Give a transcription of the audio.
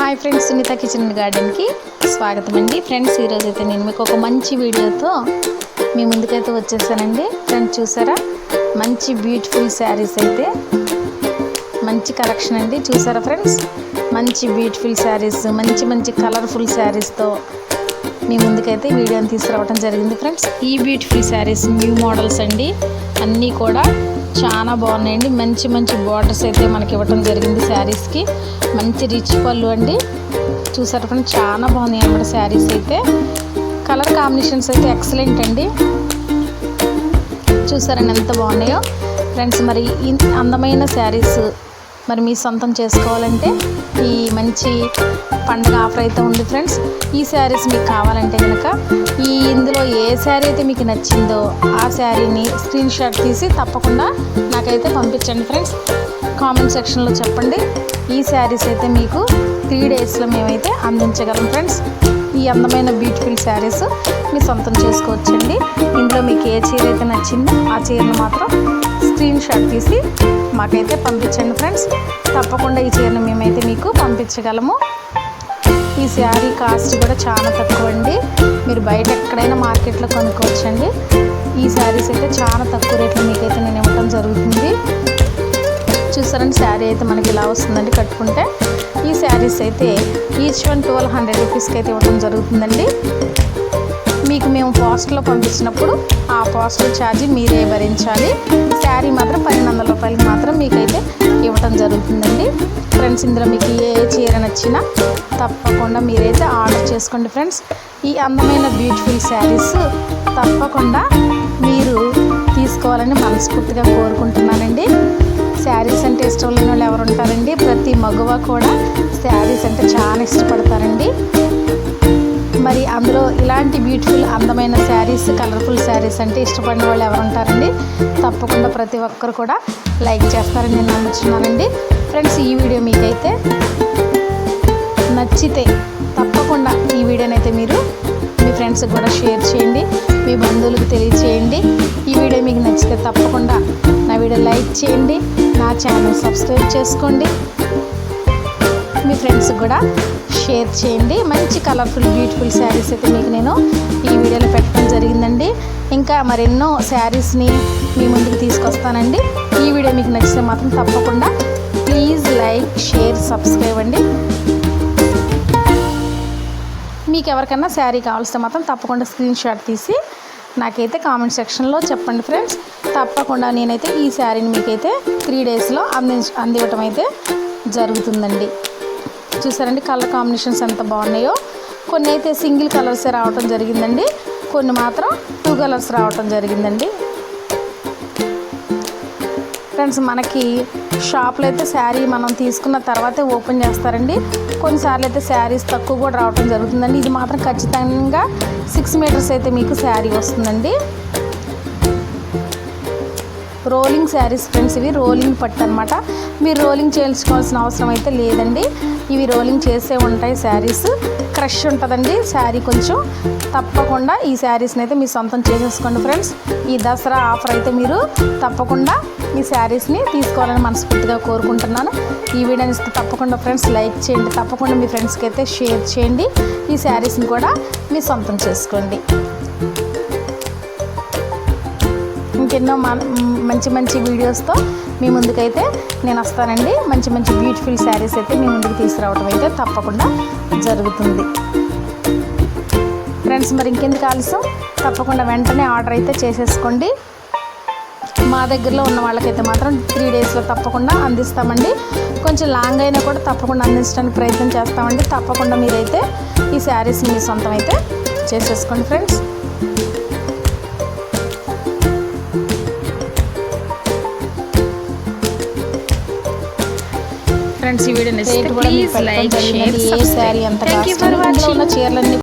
Hi friends Sunitha kitchen గార్డెన్కి స్వాగతం అండి ఫ్రెండ్స్ ఈరోజు అయితే నేను మీకు ఒక మంచి వీడియోతో మీ ముందుకైతే వచ్చేసానండి. ఫ్రెండ్స్ చూసారా? మంచి బ్యూటిఫుల్ శారీస్ అయితే మంచి కలెక్షన్ అండి. చూసారా ఫ్రెండ్స్? మంచి బ్యూటిఫుల్ శారీస్ మంచి మంచి కలర్ఫుల్ శారీస్తో మీ ముందుకైతే వీడియోని తీసుకురావడం జరిగింది ఫ్రెండ్స్. ఈ బ్యూటిఫుల్ శారీస్ న్యూ మోడల్స్ అండి. అన్నీ కూడా చాలా బాగున్నాయండి. మంచి మంచి బార్డర్స్ అయితే మనకి ఇవ్వడం జరిగింది శారీస్కి. మంచి రిచ్ పళ్ళు అండి. చూసారు ఫ్రెండ్ చాలా బాగున్నాయి అన్నమాట శారీస్ అయితే. కలర్ కాంబినేషన్స్ అయితే ఎక్సలెంట్ అండి. చూసారండి ఎంత బాగున్నాయో. ఫ్రెండ్స్ మరి ఈ అందమైన శారీస్ మరి మీ సొంతం చేసుకోవాలంటే ఈ మంచి పండగ ఆఫర్ అయితే ఉంది ఫ్రెండ్స్. ఈ శారీస్ మీకు కావాలంటే కనుక ఇందులో ఏ శారీ అయితే మీకు నచ్చిందో ఆ శారీని స్క్రీన్ షాట్ తీసి తప్పకుండా నాకైతే పంపించండి ఫ్రెండ్స్. కామెంట్ సెక్షన్లో చెప్పండి. ఈ శారీస్ అయితే మీకు త్రీ డేస్లో మేమైతే అందించగలం ఫ్రెండ్స్. ఈ అందమైన బ్యూటిఫుల్ శారీస్ మీ సొంతం చేసుకోవచ్చండి. ఇందులో మీకు ఏ చీర అయితే నచ్చిందో ఆ చీరను మాత్రం స్క్రీన్ షాట్ తీసి మాకైతే పంపించండి ఫ్రెండ్స్. తప్పకుండా ఈ చీరను మేమైతే మీకు పంపించగలము. ఈ శారీ కాస్ట్ కూడా చాలా తక్కువ అండి మీరు బయట ఎక్కడైనా మార్కెట్లో కొనుక్కోవచ్చండి. ఈ శారీస్ అయితే చాలా తక్కువ రేట్లో మీకైతే నేను ఇవ్వటం జరుగుతుంది. చూసారండి శారీ అయితే మనకి ఇలా వస్తుందండి కట్టుకుంటే. ఈ శారీస్ అయితే ఈచ్ వన్ ట్వెల్వ్ హండ్రెడ్ రూపీస్కి అయితే ఇవ్వడం జరుగుతుందండి. మీకు మేము పోస్ట్లో పంపించినప్పుడు ఆ పోస్టల్ ఛార్జీ మీరే భరించాలి. శారీ మాత్రం పన్నెండు వందల రూపాయలకి మాత్రం మీకైతే ఇవ్వటం జరుగుతుందండి. ఫ్రెండ్స్ ఇందులో మీకు ఏ చీర నచ్చినా తప్పకుండా మీరైతే ఆర్డర్ చేసుకోండి ఫ్రెండ్స్. ఈ అందమైన బ్యూటిఫుల్ శారీస్ తప్పకుండా మీరు తీసుకోవాలని మనస్ఫూర్తిగా కోరుకుంటున్నానండి. శారీస్ అంటే ఇష్టం లేని వాళ్ళు ఎవరు ఉంటారండి ప్రతి మగువ కూడా శారీస్ అంటే చాలా ఇష్టపడతారండి. మరి అందులో ఇలాంటి బ్యూటిఫుల్ అందమైన శారీస్ కలర్ఫుల్ శారీస్ అంటే ఇష్టపడిన వాళ్ళు ఎవరు ఉంటారండి? తప్పకుండా ప్రతి ఒక్కరు కూడా లైక్ చేస్తారని నేను నమ్ముతున్నానండి ఫ్రెండ్స్ ఈ వీడియో మీకైతే నచ్చితే తప్పకుండా ఈ వీడియోనైతే మీరు మీ ఫ్రెండ్స్కి కూడా షేర్ చేయండి మీ బంధువులకు తెలియచేయండి. ఈ వీడియో మీకు నచ్చితే తప్పకుండా నా వీడియో లైక్ చేయండి నా ఛానల్ సబ్స్క్రైబ్ చేసుకోండి. మీ ఫ్రెండ్స్కి కూడా షేర్ చేయండి. మంచి కలర్ఫుల్ బ్యూటిఫుల్ శారీస్ అయితే మీకు నేను ఈ వీడియోలో పెట్టడం జరిగిందండి. ఇంకా మరెన్నో శారీస్ని మీ ముందుకు తీసుకొస్తానండి. ఈ వీడియో మీకు నచ్చితే మాత్రం తప్పకుండా ప్లీజ్ లైక్ షేర్ సబ్స్క్రైబ్ అండి. మీకు ఎవరికైనా శారీ కావాల్స్తే మాత్రం తప్పకుండా స్క్రీన్ షాట్ తీసి నాకైతే కామెంట్ సెక్షన్లో చెప్పండి ఫ్రెండ్స్ తప్పకుండా నేనైతే ఈ శారీని మీకైతే త్రీ డేస్లో అంది అందివ్వటం అయితే జరుగుతుందండి. చూసారండి కలర్ కాంబినేషన్స్ ఎంత బాగున్నాయో. కొన్ని అయితే సింగిల్ కలర్స్ రావటం జరిగిందండి. కొన్ని మాత్రం టూ కలర్స్ రావటం జరిగిందండి. ఫ్రెండ్స్ మనకి షాప్లో అయితే శారీ మనం తీసుకున్న తర్వాతే ఓపెన్ చేస్తారండి. కొన్నిసార్లు అయితే శారీస్ తక్కువ కూడా రావడం జరుగుతుందండి. ఇది మాత్రం ఖచ్చితంగా సిక్స్ మీటర్స్ అయితే మీకు శారీ వస్తుందండి. రోలింగ్ శారీస్ ఫ్రెండ్స్ ఇవి రోలింగ్ పట్టు అనమాట మీరు రోలింగ్ చేయించుకోవాల్సిన అవసరం అయితే లేదండి. ఇవి రోలింగ్ చేసే ఉంటాయి శారీస్ క్రష్ ఉంటుందండి. శారీ కొంచెం తప్పకుండా ఈ శారీస్ని అయితే మీ సొంతం చేసేసుకోండి ఫ్రెండ్స్ ఈ దసరా ఆఫర్ అయితే మీరు తప్పకుండా ఈ శారీస్ని తీసుకోవాలని మనస్ఫూర్తిగా కోరుకుంటున్నాను. ఈ వీడియోని ఇస్తే తప్పకుండా ఫ్రెండ్స్ లైక్ చేయండి. తప్పకుండా మీ ఫ్రెండ్స్కి అయితే షేర్ చేయండి. ఈ శారీస్ని కూడా మీ సొంతం చేసుకోండి. ఇంకెన్నో మంచి మంచి వీడియోస్తో మీ ముందుకైతే నేను వస్తానండి. మంచి మంచి బ్యూటిఫుల్ శారీస్ అయితే మీ ముందుకు తీసుకురావడం అయితే తప్పకుండా జరుగుతుంది. ఫ్రెండ్స్ మరి ఇంకెందుకు ఆలస్యం? తప్పకుండా వెంటనే ఆర్డర్ అయితే చేసేసుకోండి. మా దగ్గరలో ఉన్న వాళ్ళకైతే మాత్రం త్రీ డేస్లో తప్పకుండా అందిస్తామండి. కొంచెం లాంగ్ అయినా కూడా తప్పకుండా అందించడానికి ప్రయత్నం చేస్తామండి. తప్పకుండా మీరైతే ఈ శారీస్ మీ సొంతం అయితే చేసేసుకోండి ఫ్రెండ్స్ ఫ్రెండ్స్ ఈ వీడియో నచ్చితే ప్లీజ్ లైక్. షేర్ ఎంత థ్యాంక్ యూ ఫర్ వాచింగ్ చీరలన్నీ